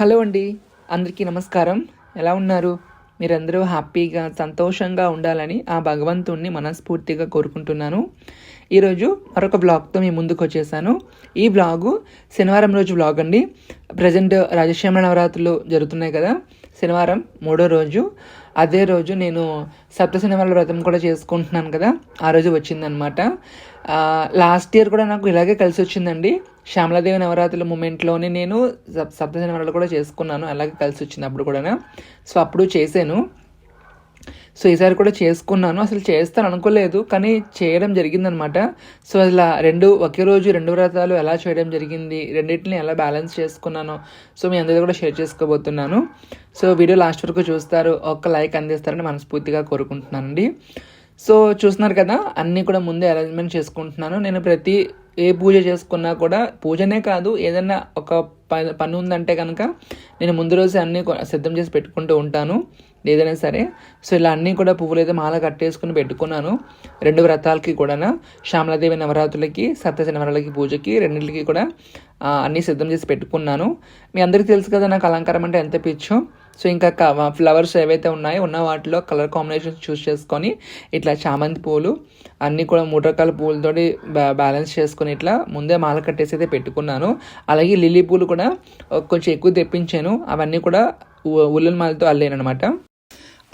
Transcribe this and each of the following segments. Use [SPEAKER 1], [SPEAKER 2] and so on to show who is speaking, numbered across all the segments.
[SPEAKER 1] Hello అండి. అందరికీ నమస్కారం. ఎలా ఉన్నారు? మీరందరూ హ్యాపీగా సంతోషంగా ఉండాలని ఆ భగవంతుణ్ణి మనస్ఫూర్తిగా కోరుకుంటున్నాను. ఈరోజు మరొక బ్లాగ్తో మీ ముందుకు వచ్చేసాను. ఈ బ్లాగు శనివారం రోజు బ్లాగ్ అండి. ప్రజెంట్ రాజశ్యామ నవరాత్రులు జరుగుతున్నాయి కదా. శనివారం మూడో రోజు. అదే రోజు నేను సప్త సినిమాల వ్రతం కూడా చేసుకుంటున్నాను కదా. ఆ రోజు వచ్చిందనమాట లాస్ట్ ఇయర్ కూడా నాకు ఇలాగే కలిసి వచ్చిందండి. శ్యామలాదేవి నవరాత్రుల మూమెంట్లోనే నేను సప్త సినిమాలు కూడా చేసుకున్నాను. అలాగే కలిసి వచ్చింది అప్పుడు కూడా సో అప్పుడు చేశాను. సో ఈసారి కూడా చేసుకున్నాను. అసలు చేస్తాను అనుకోలేదు కానీ చేయడం జరిగిందనమాట. సో అసలు రెండు ఒకే రోజు రెండు వ్రతాలు ఎలా చేయడం జరిగింది రెండింటిని ఎలా బ్యాలెన్స్ చేసుకున్నాను సో మీ అందరితో కూడా షేర్ చేసుకోబోతున్నాను. సో వీడియో లాస్ట్ వరకు చూస్తారు ఒక్క లైక్ అందిస్తారని మనస్ఫూర్తిగా కోరుకుంటున్నానండి. సో చూస్తున్నారు కదా అన్నీ కూడా ముందే అరేంజ్మెంట్ చేసుకుంటున్నాను. నేను ప్రతి ఏ పూజ చేసుకున్నా కూడా పూజనే కాదు ఏదైనా ఒక పని పని ఉందంటే కనుక నేను ముందు రోజు అన్నీ సిద్ధం చేసి పెట్టుకుంటూ ఉంటాను ఏదైనా సరే. సో ఇలా అన్నీ కూడా పువ్వులు అయితే మాల కట్టేసుకుని పెట్టుకున్నాను రెండు వ్రతాలకి కూడా శ్యామలాదేవి నవరాత్రులకి సప్తశ నవరాలకి పూజకి రెండింటికి కూడా అన్నీ సిద్ధం చేసి పెట్టుకున్నాను. మీ అందరికీ తెలుసు కదా నాకు అలంకారం అంటే ఎంత పిచ్చో. సో ఇంకా ఫ్లవర్స్ ఏవైతే ఉన్నాయో ఉన్న వాటిలో కలర్ కాంబినేషన్స్ చూస్ చేసుకొని ఇట్లా చామంతి పూలు అన్నీ కూడా మూడు రకాల పూలతోటి బ్యాలెన్స్ చేసుకొని ఇట్లా ముందే మాల కట్టేసి అయితే పెట్టుకున్నాను. అలాగే లిల్లీ పూలు కూడా కొంచెం ఎక్కువ తెప్పించాను. అవన్నీ కూడా ఉ- ఉల్లన్ మాలతో అల్లేనమాట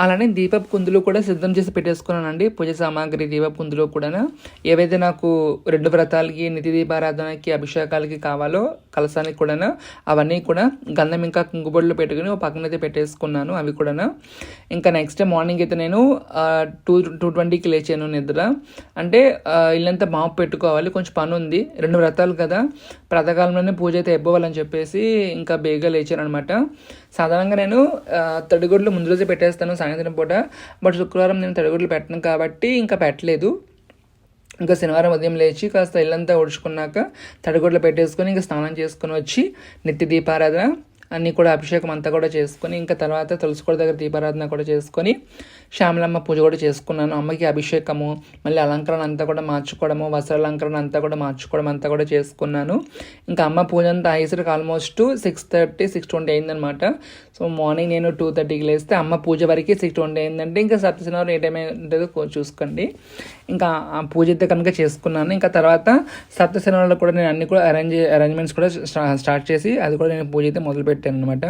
[SPEAKER 1] అలానే దీపపు కుందులు కూడా సిద్ధం చేసి పెట్టేసుకున్నానండి. పూజ సామాగ్రి దీపపు కుందులు కూడా ఏవైతే నాకు రెండు వ్రతాలకి నిధి దీపారాధనకి అభిషేకాలకి కావాలో కలసానికి కూడా అవన్నీ కూడా గంధం ఇంకా కుంకుబొడ్లు పెట్టుకుని ఒక పక్కన అయితే పెట్టేసుకున్నాను అవి కూడా ఇంకా నెక్స్ట్ మార్నింగ్ అయితే నేను టూ టూ ట్వంటీకి లేచాను నిద్ర. అంటే ఇల్లంతా మాపు పెట్టుకోవాలి కొంచెం పని ఉంది రెండు వ్రతాలు కదా. ప్రాతకాలంలోనే పూజ అయితే అయిపోవాలని చెప్పేసి ఇంకా బేగా లేచారనమాట సాధారణంగా నేను తడిగుడ్లు ముందు రోజే పెట్టేస్తాను సాయంత్రం పూట. బట్ శుక్రవారం నేను తడిగుడ్లు పెట్టను కాబట్టి ఇంకా పెట్టలేదు. ఇంకా శనివారం ఉదయం లేచి కాస్త ఇల్లంతా ఉడుచుకున్నాక తడిగుడ్లు పెట్టేసుకొని ఇంకా స్నానం చేసుకొని వచ్చి నిత్య దీపారాధన అన్నీ కూడా అభిషేకం అంతా కూడా చేసుకొని ఇంకా తర్వాత తులసికోట దగ్గర దీపారాధన కూడా చేసుకొని శ్యామలమ్మ పూజ కూడా చేసుకున్నాను. అమ్మకి అభిషేకము మళ్ళీ అలంకరణ అంతా కూడా మార్చుకోవడము వస్త్ర అలంకరణ అంతా కూడా మార్చుకోవడం అంతా కూడా చేసుకున్నాను. ఇంకా అమ్మ పూజ అంతా అయ్యేసరికి almost six thirty six twenty అయిందనమాట సో మార్నింగ్ నేను టూ థర్టీకి లేస్తే అమ్మ పూజ వరకు సిక్స్ ట్వంటీ అయిందంటే ఇంకా సత్యనారాయణ ఏ టైం ఉంటుందో చూసుకోండి. ఇంకా ఆ పూజ అయితే కనుక చేసుకున్నాను. ఇంకా తర్వాత సప్తశనాలు కూడా నేను అన్ని కూడా అరేంజ్ అరేంజ్మెంట్స్ కూడా స్టార్ట్ చేసి అది కూడా నేను పూజ అయితే మొదలు పెట్టాను అనమాట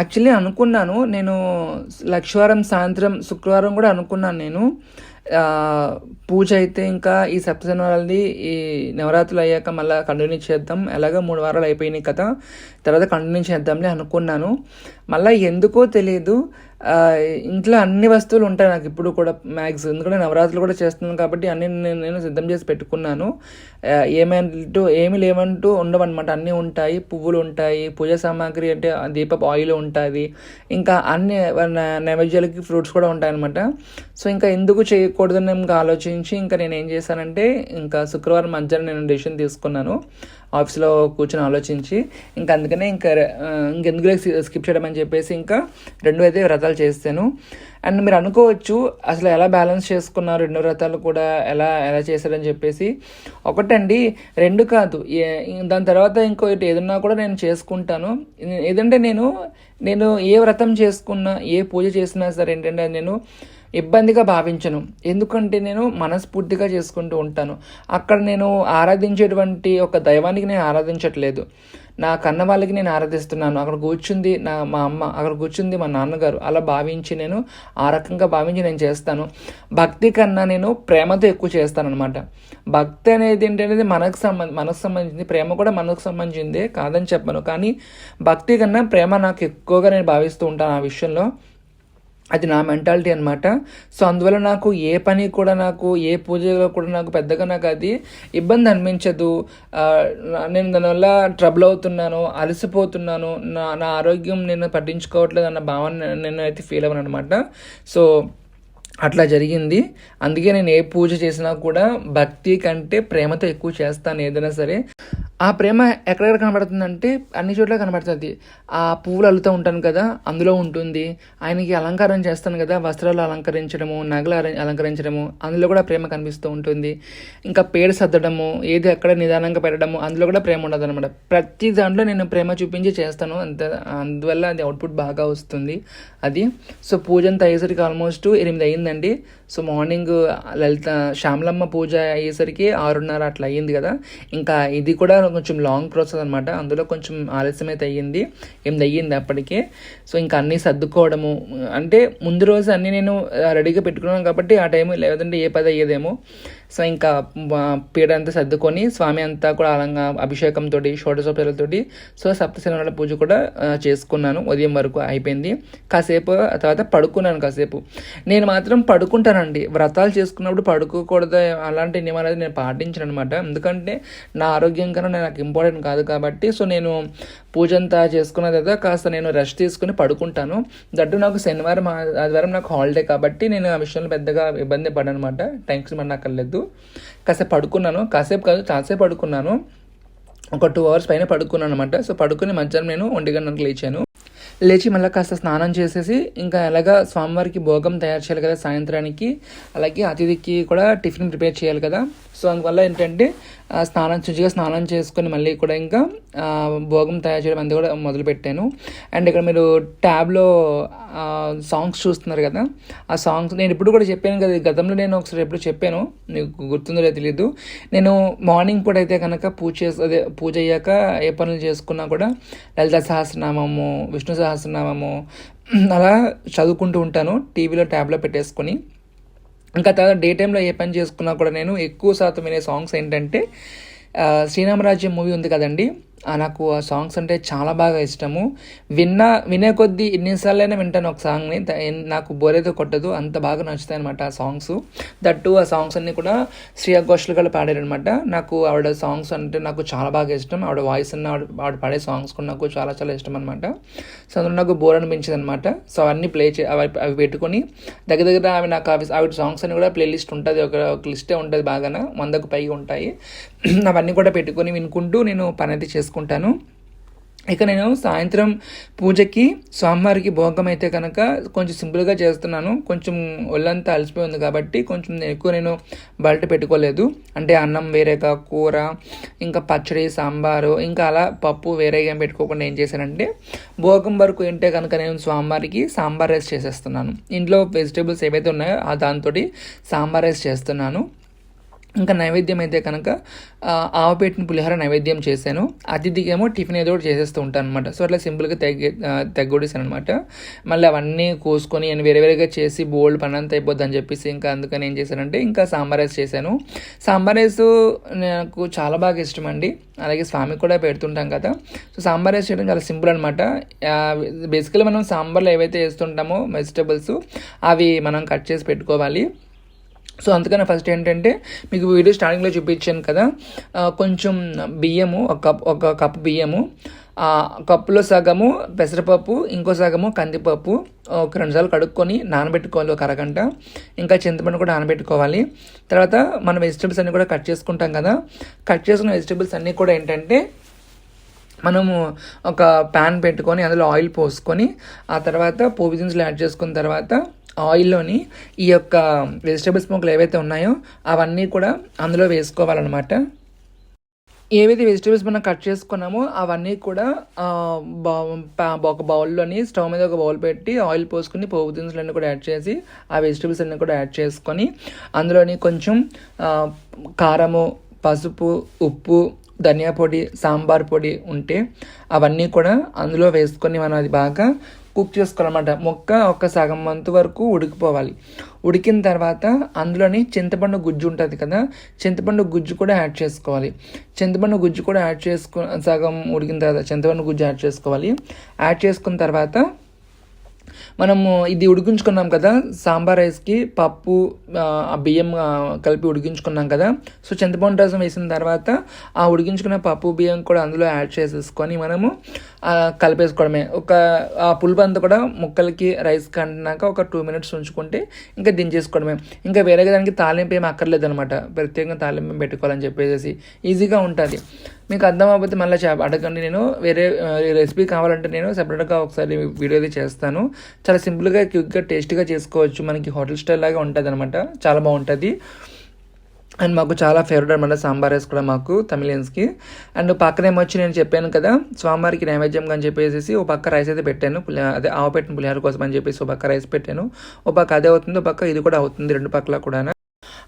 [SPEAKER 1] యాక్చువల్లీ అనుకున్నాను నేను లక్షవారం సాయంత్రం శుక్రవారం కూడా అనుకున్నాను నేను. పూజ అయితే ఇంకా ఈ సప్తశనివారాలది ఈ నవరాత్రులు అయ్యాక మళ్ళీ కంటిన్యూ చేద్దాం. ఎలాగో మూడు వారాలు అయిపోయినాయి కదా. తర్వాత కంటిన్యూ చేద్దాంలే అనుకున్నాను. మళ్ళీ ఎందుకో తెలియదు ఇంట్లో అన్ని వస్తువులు ఉంటాయి నాకు ఇప్పుడు కూడా మ్యాక్స్ ఎందుకంటే నవరాత్రులు కూడా చేస్తున్నాను కాబట్టి అన్ని నేను నేను సిద్ధం చేసి పెట్టుకున్నాను. ఏమంటూ ఏమి లేవంటూ ఉండవన్నమాట. అన్నీ ఉంటాయి. పువ్వులు ఉంటాయి. పూజ సామాగ్రి అంటే దీపపు ఆయిల్ ఉంటుంది. ఇంకా అన్ని నైవేద్యాలకి ఫ్రూట్స్ కూడా ఉంటాయన్నమాట. సో ఇంకా ఎందుకు చేయకూడదని ఇంకా ఆలోచించి ఇంకా నేను ఏం చేశానంటే ఇంకా శుక్రవారం మధ్యాహ్నం నేను డెసిషన్ తీసుకున్నాను. ఆఫీస్లో కూర్చొని ఆలోచించి ఇంకా అందుకనే ఇంకా ఇంకెందుకు స్కిప్ చేయడం అని చెప్పేసి ఇంకా రెండు అయితే వ్రతాలు చేస్తాను. అండ్ మీరు అనుకోవచ్చు అసలు ఎలా బ్యాలెన్స్ చేసుకున్నారు రెండు వ్రతాలు కూడా ఎలా ఎలా చేశారని చెప్పేసి. ఒకటండి రెండు కాదు దాని తర్వాత ఇంకో ఇటు ఏదన్నా కూడా నేను చేసుకుంటాను. ఏదంటే నేను నేను ఏ వ్రతం చేసుకున్నా ఏ పూజ చేసినా సరే ఏంటంటే అది నేను ఇబ్బందిగా భావించను. ఎందుకంటే నేను మనస్ఫూర్తిగా చేసుకుంటూ ఉంటాను. అక్కడ నేను ఆరాధించేటువంటి ఒక దైవానికి నేను ఆరాధించట్లేదు. నా కన్న వాళ్ళకి నేను ఆరాధిస్తున్నాను. అక్కడ కూర్చుంది నా మా అమ్మ అక్కడ కూర్చుంది మా నాన్నగారు. అలా భావించి నేను ఆ రకంగా భావించి నేను చేస్తాను. భక్తి కన్నా నేను ప్రేమతో ఎక్కువ చేస్తాను అనమాట భక్తి అనేది ఏంటనేది మనకు సంబంధ మనకు సంబంధించింది. ప్రేమ కూడా మనకు సంబంధించిందే కాదని చెప్పను. కానీ భక్తి కన్నా ప్రేమ నాకు ఎక్కువగా నేను భావిస్తూ ఉంటాను ఆ విషయంలో. అది నా మెంటాలిటీ అనమాట సో అందువల్ల నాకు ఏ పని కూడా నాకు ఏ పూజలో కూడా నాకు పెద్దగా నాకు అది ఇబ్బంది అనిపించదు. నేను దానివల్ల ట్రబుల్ అవుతున్నాను అలసిపోతున్నాను. నా నా ఆరోగ్యం నేను పట్టించుకోవట్లేదు అన్న భావన నేను అయితే ఫీల్ అవ్వను అనమాట సో అట్లా జరిగింది. అందుకే నేను ఏ పూజ చేసినా కూడా భక్తి కంటే ప్రేమతో ఎక్కువ చేస్తాను ఏదైనా సరే. ఆ ప్రేమ ఎక్కడెక్కడ కనబడుతుందంటే అన్ని చోట్ల కనబడుతుంది. ఆ పువ్వులు అల్లుతూ ఉంటాను కదా అందులో ఉంటుంది. ఆయనకి అలంకారం చేస్తాను కదా వస్త్రాలు అలంకరించడము నగలు అల- అలంకరించడము అందులో కూడా ప్రేమ కనిపిస్తూ ఉంటుంది. ఇంకా పేరు సర్దడము ఏది ఎక్కడ నిదానంగా పెట్టడము అందులో కూడా ప్రేమ ఉండదు అనమాట ప్రతి దాంట్లో నేను ప్రేమ చూపించి చేస్తాను. అంత అందువల్ల అది అవుట్పుట్ బాగా వస్తుంది. అది. సో పూజ అంత అయ్యేసరికి ఆల్మోస్ట్ ఎనిమిది అయ్యిందండి సో మార్నింగ్ లలిత శ్యామలమ్మ పూజ అయ్యేసరికి ఆరున్నర అట్లా అయ్యింది కదా. ఇంకా ఇది కూడా కొంచెం లాంగ్ ప్రాసెస్ అనమాట అందులో కొంచెం ఆలస్యం అయితే అయ్యింది. ఎనిమిది అయ్యింది అప్పటికే. సో ఇంకా అన్నీ సర్దుకోవడము అంటే ముందు రోజు అన్నీ నేను రెడీగా పెట్టుకున్నాను కాబట్టి ఆ టైం లేదంటే ఏ పది అయ్యేదేమో. సో ఇంకా పీడ అంతా సర్దుకొని స్వామి అంతా కూడా అలంగా అభిషేకంతో షోడశోపచారాలతోటి సో సప్తశనివారాల పూజ కూడా చేసుకున్నాను. ఉదయం వరకు అయిపోయింది. కాసేపు తర్వాత పడుకున్నాను కాసేపు. నేను మాత్రం పడుకుంటానండి. వ్రతాలు చేసుకున్నప్పుడు పడుకోకూడదు అలాంటి నియమాలు నేను పాటించను అనమాట ఎందుకంటే నా ఆరోగ్యం కన్నా నాకు ఇంపార్టెంట్ కాదు కాబట్టి సో నేను పూజ అంతా చేసుకున్న తర్వాత కాస్త నేను రెస్ట్ తీసుకుని పడుకుంటాను. దట్టు నాకు శనివారం ఆదివారం నాకు హాలిడే కాబట్టి నేను ఆ విషయంలో పెద్దగా ఇబ్బంది పడను అనమాట నాకు పడనక్కర్లేదు కాసేపు పడుకున్నాను. కాసేపు కాదు చాలాసేపు పడుకున్నాను. ఒక టూ అవర్స్ పైన పడుకున్నాను అనమాట సో పడుకుని మధ్యాహ్నం నేను ఒంటి గంటలకు లేచాను. లేచి మళ్ళీ కాస్త స్నానం చేసేసి ఇంకా ఎలాగా స్వామివారికి భోగం తయారు చేయాలి కదా సాయంత్రానికి అలాగే అతిథికి కూడా టిఫిన్ ప్రిపేర్ చేయాలి కదా. సో అందువల్ల ఏంటంటే ఆ, స్నానం శుచిగా స్నానం చేసుకొని మళ్ళీ కూడా ఇంకా భోగం తయారు చేయడం అంతా కూడా మొదలు పెట్టాను. అండ్ ఇక్కడ మీరు ట్యాబ్లో సాంగ్స్ చూస్తున్నారు కదా ఆ సాంగ్స్ నేను ఇప్పుడు కూడా చెప్పాను కదా గతంలో నేను ఒకసారి ఎప్పుడు చెప్పాను నీకు గుర్తుందో లేదో తెలియదు నేను మార్నింగ్ పూట అయితే కనుక పూజ చేసి అదే పూజ అయ్యాక ఏ పనులు చేసుకున్నా కూడా లలిత సహస్రనామము విష్ణు సహస్రనామము అలా చదువుకుంటూ ఉంటాను టీవీలో ట్యాబ్లో పెట్టేసుకొని. ఇంకా తర్వాత డే టైంలో ఏ పని చేసుకున్నా కూడా నేను ఎక్కువ శాతం వినే సాంగ్స్ ఏంటంటే శ్రీరామరాజ్యం మూవీ ఉంది కదండి. నాకు ఆ సాంగ్స్ అంటే చాలా బాగా ఇష్టము. విన్నా వినే కొద్దీ ఎన్నిసార్లైనా వింటాను ఒక సాంగ్ని నాకు బోరేదో కొట్టదు అంత బాగా నచ్చుతాయి అనమాట ఆ సాంగ్స్ దట్టు ఆ సాంగ్స్ అన్నీ కూడా శ్రేయా ఘోషల్ గారు పాడారనమాట నాకు ఆవిడ సాంగ్స్ అంటే నాకు చాలా బాగా ఇష్టం. ఆవిడ వాయిస్ అన్న ఆవిడ ఆవిడ పాడే సాంగ్స్ కూడా నాకు చాలా చాలా ఇష్టం అనమాట సో అందులో నాకు బోర్ అనిపించింది అనమాట సో అవన్నీ ప్లే చే అవి అవి పెట్టుకొని దగ్గర దగ్గర ఆమె నాకు ఆవిడ సాంగ్స్ అని కూడా ప్లేలిస్ట్ ఉంటుంది. ఒక ఒక లిస్టే ఉంటుంది బాగా వందకు పైగా ఉంటాయి. అవన్నీ కూడా పెట్టుకొని వినుకుంటూ నేను పని అయితే చేసుకుంటాను. ఇక నేను సాయంత్రం పూజకి స్వామివారికి భోగం అయితే కనుక కొంచెం సింపుల్గా చేస్తున్నాను. కొంచెం ఒళ్ళంతా అలసిపోయి ఉంది కాబట్టి కొంచెం ఎక్కువ నేను బయట పెట్టుకోలేదు. అంటే అన్నం వేరేగా కూర ఇంకా పచ్చడి సాంబారు ఇంకా అలా పప్పు వేరే ఏం పెట్టుకోకుండా ఏం చేశానంటే భోగం వరకు ఏంటే కనుక నేను స్వామివారికి సాంబార్ రైస్ చేసేస్తున్నాను. ఇంట్లో వెజిటేబుల్స్ ఏవైతే ఉన్నాయో ఆ దాంతో సాంబార్ రైస్ చేస్తున్నాను. ఇంకా నైవేద్యం అయితే కనుక ఆ, ఆవుపేటిన పులిహోర నైవేద్యం చేశాను. అతిథికి ఏమో టిఫిన్ ఏదో ఒకటి చేసేస్తూ ఉంటాను అనమాట సో అట్లా సింపుల్గా తెగ తెగ్గొడేసాను అనమాట మళ్ళీ అవన్నీ కోసుకొని నేను వేరే వేరేగా చేసి బోల్డ్ పని అంతా అయిపోద్ది అని చెప్పేసి ఇంకా అందుకని ఏం చేశానంటే ఇంకా సాంబార్ రైస్ చేశాను. సాంబార్ రైస్ నాకు చాలా బాగా ఇష్టం అండి. అలాగే స్వామికి కూడా పెడుతుంటాం కదా. సో సాంబార్ రైస్ చేయడం చాలా సింపుల్ అనమాట బేసికలీ మనం సాంబార్లో ఏవైతే వేస్తుంటామో వెజిటబుల్స్ అవి మనం కట్ చేసి పెట్టుకోవాలి. సో అందుకని ఫస్ట్ ఏంటంటే మీకు వీడియో స్టార్టింగ్లో చూపించాను కదా కొంచెం బియ్యము ఒక కప్ ఒక కప్ బియ్యము కప్పులో సగము పెసరపప్పు ఇంకో సగము కందిపప్పు ఒక రెండు సార్లు కడుక్కొని నానబెట్టుకోవాలి ఒక అరగంట. ఇంకా చింతపండు కూడా నానబెట్టుకోవాలి. తర్వాత మనం వెజిటేబుల్స్ అన్నీ కూడా కట్ చేసుకుంటాం కదా. కట్ చేసుకున్న వెజిటేబుల్స్ అన్నీ కూడా ఏంటంటే మనము ఒక ప్యాన్ పెట్టుకొని అందులో ఆయిల్ పోసుకొని ఆ తర్వాత పోపు యాడ్ చేసుకున్న తర్వాత ఆయిల్లోని ఈ యొక్క వెజిటేబుల్స్ ముక్కలు ఏవైతే ఉన్నాయో అవన్నీ కూడా అందులో వేసుకోవాలన్నమాట. ఏవైతే వెజిటేబుల్స్ మనం కట్ చేసుకున్నామో అవన్నీ కూడా పా- ఒక బౌల్లోని స్టవ్ మీద ఒక బౌల్ పెట్టి ఆయిల్ పోసుకుని పోపు దినుసులన్నీ కూడా యాడ్ చేసి ఆ వెజిటేబుల్స్ అన్నీ కూడా యాడ్ చేసుకొని అందులోని కొంచెం కారము పసుపు ఉప్పు ధనియా పొడి సాంబార్ పొడి ఉంటే అవన్నీ కూడా అందులో వేసుకొని మనం అది బాగా కుక్ చేసుకోవాలన్నమాట. మొక్క ఒక సగం మంతు వరకు ఉడికిపోవాలి. ఉడికిన తర్వాత అందులోని చింతపండు గుజ్జు ఉంటుంది కదా చింతపండు గుజ్జు కూడా యాడ్ చేసుకోవాలి. చింతపండు గుజ్జు కూడా యాడ్ చేసుకు సగం ఉడికిన తర్వాత చింతపండు గుజ్జు యాడ్ చేసుకోవాలి. యాడ్ చేసుకున్న తర్వాత మనము ఇది ఉడికించుకున్నాం కదా సాంబార్ రైస్కి పప్పు ఆ, బియ్యం కలిపి ఉడికించుకున్నాం కదా. సో చింతపండు రసం వేసిన తర్వాత ఆ ఉడికించుకున్న పప్పు బియ్యం కూడా అందులో యాడ్ చేసేసుకొని మనము కలిపేసుకోవడమే. ఒక ఆ పులుపు కూడా ముక్కలకి రైస్ కంటినాక ఒక టూ మినిట్స్ ఉంచుకుంటే ఇంకా దించేసుకోవడమే. ఇంకా వేరే దానికి తాలింపు ఏమి అక్కర్లేదు అనమాట ప్రత్యేకంగా తాలింపు పెట్టుకోవాలని చెప్పేసి ఈజీగా ఉంటుంది. మీకు అర్థం అవ్వకపోతే మళ్ళీ చే అడగండి నేను. వేరే రెసిపీ కావాలంటే నేను సెపరేట్గా ఒకసారి వీడియో అయితే చేస్తాను. చాలా సింపుల్గా క్విక్గా టేస్ట్గా చేసుకోవచ్చు. మనకి హోటల్ స్టైల్ లాగా ఉంటుంది అనమాట చాలా బాగుంటుంది. అండ్ మాకు చాలా ఫేవరెట్ అనమాట సాంబార్ రైస్ కూడా మాకు తమిళియన్స్కి. అండ్ పక్కనేమో వచ్చి నేను చెప్పాను కదా స్వామివారికి నైవేద్యంగా అని చెప్పేసి ఓ పక్క రైస్ అయితే పెట్టాను. పులి- అదే ఆవు పెట్టిన పులిహార కోసం అని చెప్పేసి ఓ పక్క రైస్ పెట్టాను. ఓ పక్క అదే అవుతుంది ఓ పక్క ఇది కూడా అవుతుంది రెండు పక్కల కూడా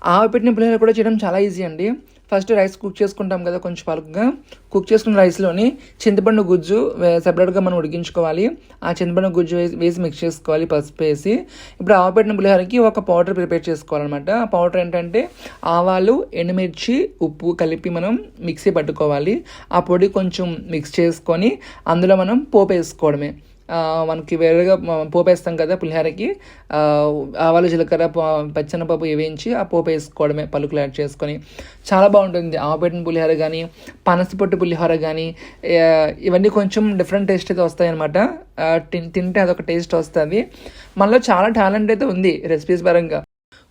[SPEAKER 1] ఆవు పెట్టిన పులిహోర కూడా చేయడం చాలా ఈజీ అండి. ఫస్ట్ రైస్ కుక్ చేసుకుంటాం కదా కొంచెం పలుకుగా. కుక్ చేసుకున్న రైస్లోని చింతపండు గుజ్జు వే- సెపరేట్గా మనం ఉడికించుకోవాలి. ఆ చింతపండు గుజ్జు వేసి వేసి మిక్స్ చేసుకోవాలి పసుపు వేసి. ఇప్పుడు ఆవుపెట్టిన పులిహోరకి ఒక పౌడర్ ప్రిపేర్ చేసుకోవాలన్నమాట. ఆ పౌడర్ ఏంటంటే ఆవాలు ఎండుమిర్చి ఉప్పు కలిపి మనం మిక్సీ పట్టుకోవాలి. ఆ పొడి కొంచెం మిక్స్ చేసుకొని అందులో మనం పోపు వేసుకోవడమే. మనకి వేరేగా పోపు వేస్తాం కదా పులిహోరకి. ఆవాలు జీలకర్ర పచ్చనపప్పు వేయించి ఆ పోపు వేసుకోవడమే పలుకులు యాడ్ చేసుకొని. చాలా బాగుంటుంది. ఆవపెట్టిన పులిహోర కానీ పనసపొట్టు పులిహోర కానీ ఇవన్నీ కొంచెం డిఫరెంట్ టేస్ట్ అయితే వస్తాయన్నమాట తింటే అదొక టేస్ట్ వస్తుంది. మనలో చాలా టాలెంట్ అయితే ఉంది రెసిపీస్ పరంగా.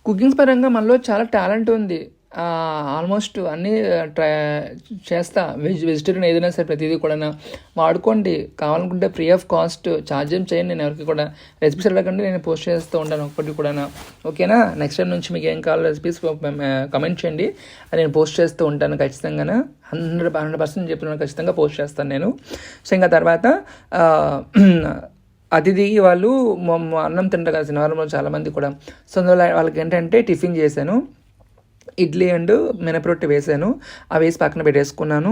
[SPEAKER 1] కుకింగ్స్ పరంగా మనలో చాలా టాలెంట్ ఉంది. ఆల్మోస్ట్ అన్నీ ట్రై చేస్తా. వెజ్ వెజిటేరియన్ ఏదైనా సరే ప్రతిదీ కూడా వాడుకోండి. కావాలనుకుంటే ఫ్రీ ఆఫ్ కాస్ట్ ఛార్జ్ ఏం నేను ఎవరికి కూడా రెసిపీస్ అడగండి. నేను పోస్ట్ చేస్తూ ఉంటాను ఒకటి కూడా ఓకేనా? నెక్స్ట్ టైం నుంచి మీకు ఏం కావాలో రెసిపీస్ కమెంట్ చేయండి. అది నేను పోస్ట్ చేస్తూ ఉంటాను ఖచ్చితంగా హండ్రెడ్ హండ్రెడ్ పర్సెంట్ చెప్తున్నాను ఖచ్చితంగా పోస్ట్ చేస్తాను నేను. సో ఇంకా తర్వాత అతిథి వాళ్ళు అన్నం తింటారు కదా శనివారంలో చాలామంది కూడా. సో అందువల్ల వాళ్ళకి ఏంటంటే టిఫిన్ చేశాను. ఇడ్లీ అండ్ మినపరొట్టి వేసాను. అవి వేసి పక్కన పెట్టేసుకున్నాను.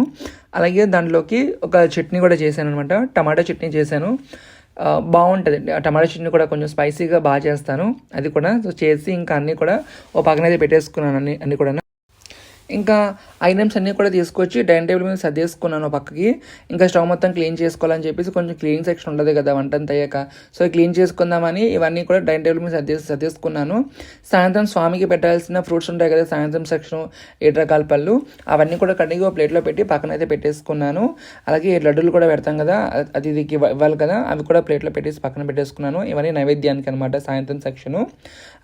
[SPEAKER 1] అలాగే దాంట్లోకి ఒక చట్నీ కూడా చేశాను అనమాట టమాటా చట్నీ చేశాను. బాగుంటుంది ఆ టమాటా చట్నీ కూడా కొంచెం స్పైసీగా బాగా చేస్తాను. అది కూడా సో చేసి ఇంకా అన్నీ కూడా ఓ పక్కన అయితే పెట్టేసుకున్నాను అన్ని అన్నీ కూడా ఇంకా ఐటమ్స్ అన్నీ కూడా తీసుకొచ్చి డైనింగ్ టేబుల్ మీద సర్దేసుకున్నాను పక్కకి. ఇంకా స్టవ్ మొత్తం క్లీన్ చేసుకోవాలని చెప్పేసి కొంచెం క్లీనింగ్ సెక్షన్ ఉండదు కదా వంట అంతా అయ్యాక. సో క్లీన్ చేసుకుందామని ఇవన్నీ కూడా డైనింగ్ టేబుల్ మీద సర్దేసి సర్దేసుకున్నాను. సాయంత్రం స్వామికి పెట్టాల్సిన ఫ్రూట్స్ ఉంటాయి కదా సాయంత్రం సెక్షన్ ఏడు రకాల పళ్ళు. అవన్నీ కూడా కడిగి ఒక ప్లేట్లో పెట్టి పక్కన అయితే పెట్టేసుకున్నాను. అలాగే లడ్డూలు కూడా పెడతాం కదా అది ఇది ఇవ్వాలి కదా అవి కూడా ప్లేట్లో పెట్టేసి పక్కన పెట్టేసుకున్నాను. ఇవన్నీ నైవేద్యానికి అనమాట సాయంత్రం సెక్షను.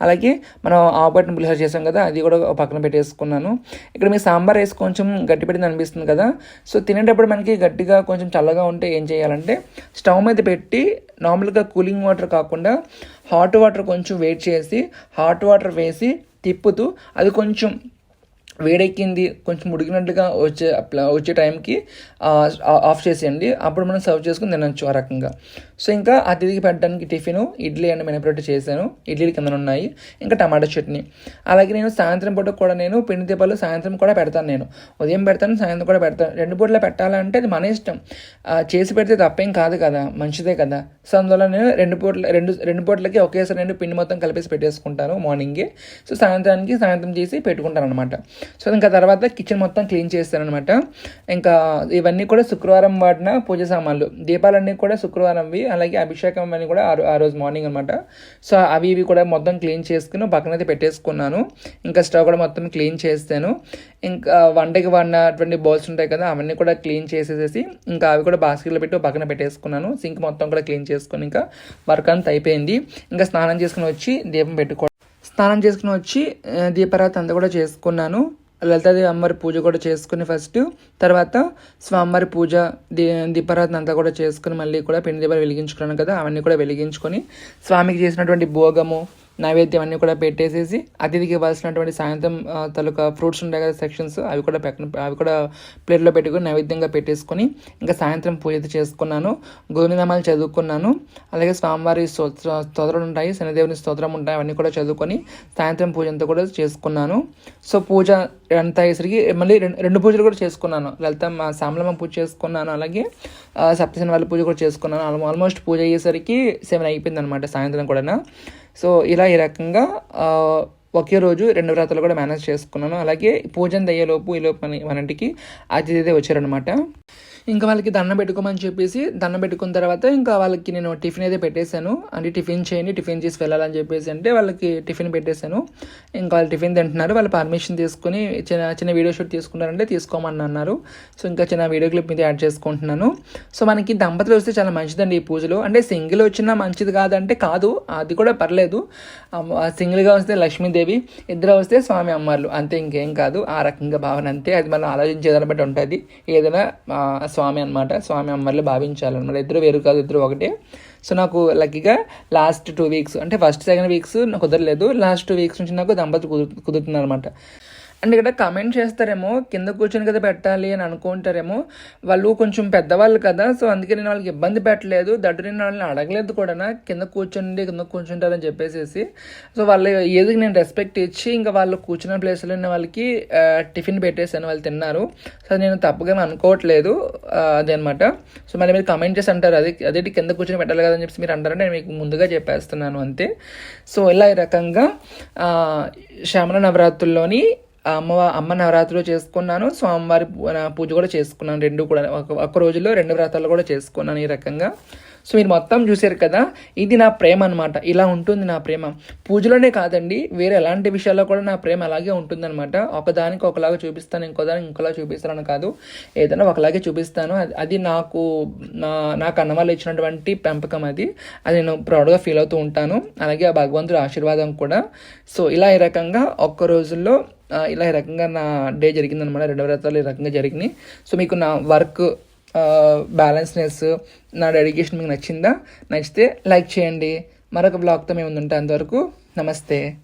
[SPEAKER 1] అలాగే మనం ఆపట్ని పులిహోర చేసాం కదా అది కూడా ఒక పక్కన పెట్టేసుకున్నాను. ఇక్కడ మీ సాంబార్ రైస్ కొంచెం గట్టి అనిపిస్తుంది కదా. సో తినేటప్పుడు మనకి గట్టిగా కొంచెం చల్లగా ఉంటే ఏం చేయాలంటే స్టవ్ మీద పెట్టి నార్మల్గా కూలింగ్ వాటర్ కాకుండా హాట్ వాటర్ కొంచెం వేడి చేసి హాట్ వాటర్ వేసి తిప్పుతూ అది కొంచెం వేడెక్కింది కొంచెం ఉడికినట్లుగా వచ్చే వచ్చే టైంకి ఆఫ్ చేసేయండి. అప్పుడు మనం సర్వ్ చేసుకుని తినచ్చు ఆ రకంగా. సో ఇంకా అతిథికి పెట్టడానికి టిఫిన్ ఇడ్లీ అండ్ మినపరొట్టి చేశాను. ఇడ్లీలు కింద ఉన్నాయి. ఇంకా టమాటా చట్నీ. అలాగే నేను సాయంత్రం పూట కూడా నేను పిండి దీపాలు సాయంత్రం కూడా పెడతాను నేను. ఉదయం పెడతాను సాయంత్రం కూడా పెడతాను. రెండు పూటలు పెట్టాలంటే అది మన ఇష్టం. చేసి పెడితే తప్పేం కాదు కదా. మంచిదే కదా. సో అందువల్ల నేను రెండు పూటల రెండు రెండు పూటలకి ఒకేసారి నేను పిండి మొత్తం కలిపేసి పెట్టేసుకుంటాను మార్నింగే. సో సాయంత్రానికి సాయంత్రం చేసి పెట్టుకుంటాను అనమాట సో ఇంకా తర్వాత కిచెన్ మొత్తం క్లీన్ చేస్తాను అనమాట ఇంకా ఇవన్నీ కూడా శుక్రవారం వాడిన పూజ సామాన్లు. దీపాలన్నీ కూడా శుక్రవారంవి. అలాగే అభిషేకం అని కూడా ఆ ఆ రోజు మార్నింగ్ అనమాట సో అవి ఇవి కూడా మొత్తం క్లీన్ చేసుకుని పక్కన అయితే పెట్టేసుకున్నాను. ఇంకా స్టవ్ కూడా మొత్తం క్లీన్ చేస్తాను ఇంకా వంటకి వాడినటువంటి బౌల్స్ ఉంటాయి కదా అవన్నీ కూడా క్లీన్ చేసేసేసి ఇంకా అవి కూడా బాస్కెట్లో పెట్టి పక్కన పెట్టేసుకున్నాను. సింక్ మొత్తం కూడా క్లీన్ చేసుకుని ఇంకా వర్క్ అంతా అయిపోయింది. ఇంకా స్నానం చేసుకుని వచ్చి దీపం పెట్టుకో స్నానం చేసుకుని వచ్చి ఆ, దీపారాధన అంతా కూడా చేసుకున్నాను. లలితాదేవి అమ్మవారి పూజ కూడా చేసుకుని ఫస్ట్ తర్వాత స్వామివారి పూజ దీ దీపారాధన అంతా కూడా చేసుకుని మళ్ళీ కూడా పిండి దీపాలు వెలిగించుకున్నాను కదా అవన్నీ కూడా వెలిగించుకొని స్వామికి చేసినటువంటి భోగము నైవేద్యం అన్నీ కూడా పెట్టేసేసి అతిథికి ఇవ్వాల్సినటువంటి సాయంత్రం తలక ఫ్రూట్స్ ఉంటాయి కదా సెక్షన్స్ అవి కూడా పక్కన అవి కూడా ప్లేట్లో పెట్టుకొని నైవేద్యంగా పెట్టేసుకొని ఇంకా సాయంత్రం పూజ చేసుకున్నాను. గోవిందనామాలు చదువుకున్నాను. అలాగే స్వామివారి స్తోత్ర స్తోత్రాలు ఉంటాయి శనిదేవుని స్తోత్రం ఉంటాయి అవన్నీ కూడా చదువుకొని సాయంత్రం పూజ అంతా కూడా చేసుకున్నాను. సో పూజ అంతా అయ్యేసరికి మళ్ళీ రెండు రెండు పూజలు కూడా చేసుకున్నాను. లలిత సామలమ్మ పూజ చేసుకున్నాను. అలాగే సప్తశని వాళ్ళ పూజ కూడా చేసుకున్నాను. ఆల్మోస్ట్ పూజ అయ్యేసరికి సెవెన్ అయిపోయింది అనమాట సాయంత్రం కూడా సో ఇలా ఈ రకంగా ఒకే రోజు రెండు వ్రతాలు కూడా మేనేజ్ చేసుకున్నాను. అలాగే పూజ దయ్యేలోపు ఈ లోపు మన ఇంటికి అతిథి వచ్చారనమాట ఇంకా వాళ్ళకి దండం పెట్టుకోమని చెప్పేసి దండం పెట్టుకున్న తర్వాత ఇంకా వాళ్ళకి నేను టిఫిన్ అయితే పెట్టేశాను. అంటే టిఫిన్ చేయండి టిఫిన్ చేసి వెళ్ళాలని చెప్పేసి అంటే వాళ్ళకి టిఫిన్ పెట్టేశాను. ఇంకా వాళ్ళు టిఫిన్ తింటున్నారు. వాళ్ళు పర్మిషన్ తీసుకుని చిన్న చిన్న వీడియో షూట్ తీసుకున్నారంటే తీసుకోమని అన్నారు. సో ఇంకా చిన్న వీడియో క్లిప్ మీద యాడ్ చేసుకుంటున్నాను. సో మనకి దంపతులు వస్తే చాలా మంచిదండి ఈ పూజలు. అంటే సింగిల్ వచ్చినా మంచిది కాదంటే కాదు. అది కూడా పర్లేదు. సింగిల్గా వస్తే లక్ష్మీదేవి ఇద్దరు వస్తే స్వామి అమ్మార్లు అంతే ఇంకేం కాదు. ఆ రకంగా భావన అంతే. అది మనం ఆలోచించేదాన్ని బట్టి ఉంటుంది. ఏదైనా స్వామి అన్నమాట. స్వామి అమ్మవార్లు భావించాలన్నమాట. ఇద్దరు వేరు కాదు ఇద్దరు ఒకటే. సో నాకు లక్కీగా లాస్ట్ టూ వీక్స్ అంటే ఫస్ట్ సెకండ్ వీక్స్ నాకు కుదరలేదు. లాస్ట్ టూ వీక్స్ నుంచి నాకు దంపతి కుదురు కుదురుతుంది అనమాట అండ్ ఇక్కడ కమెంట్ చేస్తారేమో కింద కూర్చొని కదా పెట్టాలి అని అనుకుంటారేమో. వాళ్ళు కొంచెం పెద్దవాళ్ళు కదా సో అందుకే నేను వాళ్ళకి ఇబ్బంది పెట్టలేదు. దట్టు నేను వాళ్ళని అడగలేదు కూడా కింద కూర్చోండి కింద కూర్చుంటారని చెప్పేసేసి. సో వాళ్ళ ఏదికి నేను రెస్పెక్ట్ ఇచ్చి ఇంకా వాళ్ళు కూర్చున్న ప్లేస్లో ఉన్న వాళ్ళకి టిఫిన్ పెట్టేసాను వాళ్ళు తిన్నారు. సో నేను తప్పుగా అనుకోవట్లేదు అదనమాట అదే సో మళ్ళీ మీరు కమెంట్ చేసి అంటారు అది అదేంటి కింద కూర్చొని పెట్టాలి కదా అని చెప్పి మీరు అంటారంటే నేను మీకు ముందుగా చెప్పేస్తున్నాను అంతే. సో ఇలా ఈ రకంగా శ్యామల నవరాత్రుల్లోని అమ్మ అమ్మ నవరాత్రులు చేసుకున్నాను స్వామివారి పూజ కూడా చేసుకున్నాను. రెండు కూడా ఒక ఒక రోజులో రెండు వ్రతాలు కూడా చేసుకున్నాను ఈ రకంగా. సో మీరు మొత్తం చూసారు కదా ఇది నా ప్రేమ అనమాట ఇలా ఉంటుంది నా ప్రేమ. పూజలోనే కాదండి వేరే ఎలాంటి విషయాల్లో కూడా నా ప్రేమ అలాగే ఉంటుందన్నమాట. ఒకదానికి ఒకలాగా చూపిస్తాను ఇంకోదానికి ఇంకోలా చూపిస్తాను కాదు. ఏదైనా ఒకలాగే చూపిస్తాను. అది- నాకు నా నాకు అన్నవాళ్ళు ఇచ్చినటువంటి పెంపకం అది. అది నేను ప్రౌడ్గా ఫీల్ అవుతూ ఉంటాను. అలాగే ఆ భగవంతుడి ఆశీర్వాదం కూడా. సో ఇలా ఈ రకంగా ఒక్క రోజుల్లో ఇలా ఈ రకంగా నా డే జరిగిందనమాట రెండు వ్రతాలు ఈ రకంగా జరిగినాయి. సో మీకు నా వర్క్ బ్యాలెన్స్నెస్ నా డెడికేషన్ మీకు నచ్చిందా? నచ్చితే లైక్ చేయండి. మరొక బ్లాగ్తో మేము ఉంటే అంతవరకు నమస్తే.